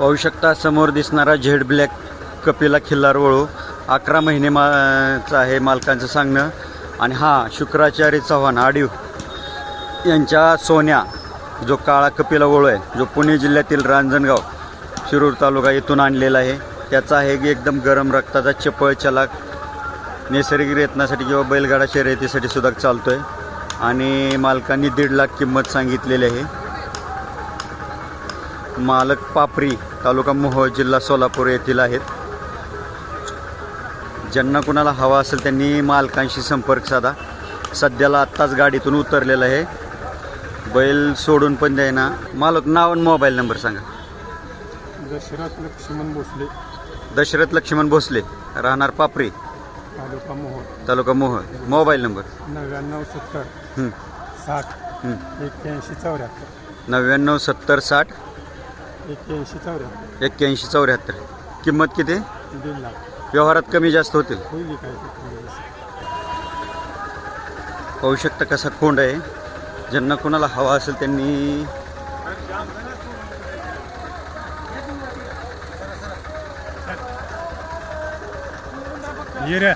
पाहू शकता समोर दिसणारा झेड ब्लॅक कपिला खिल्लार वळू. अकरा महिने माचं आहे मालकांचं सांगणं. आणि हा शुक्राचार्य चव्हाण आडीव यांच्या सोन्या जो काळा कपिला वळू आहे जो पुणे जिल्ह्यातील रांजणगाव शिरूर तालुका येथून आणलेला आहे. त्याचा आहे की एकदम गरम रक्ताचा चपळ चलाक नैसर्गिक रत्नासाठी किंवा बैलगाडा शर्यतीसाठी सुद्धा आहे आणि मालकांनी दीड लाख किंमत सांगितलेली आहे. मालक पापरी तालुका मोहोळ जिल्हा सोलापूर येथील आहेत. ज्यांना कुणाला हवा असेल त्यांनी मालकांशी संपर्क साधा. सध्याला आत्ताच गाडीतून उतरलेलं आहे. बैल सोडून पण द्यायना मालक नाव आणि मोबाईल नंबर सांगा. दशरथ लक्ष्मण भोसले. दशरथ लक्ष्मण भोसले. राहणार पापरी. तालुका मोहोळ. तालुका मोहोळ. Mobile number. नव्याण्णव सत्तर साठ. एक्क्याऐंशी चौऱ्याहत्तर. नव्याण्णव सत्तर साठ एक्क्याऐंशी चौऱ्याहत्तर. एक्क्याऐंशी चौऱ्याहत्तर. किंमत किती? दीड लाख. व्यवहारात कमी जास्त होतील. होईल काय ते? पाहू शकता कसा खोंड आहे. ज्यांना कोणाला हवा असेल त्यांनी ये रे.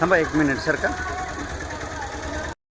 थांबा एक मिनिट सर का?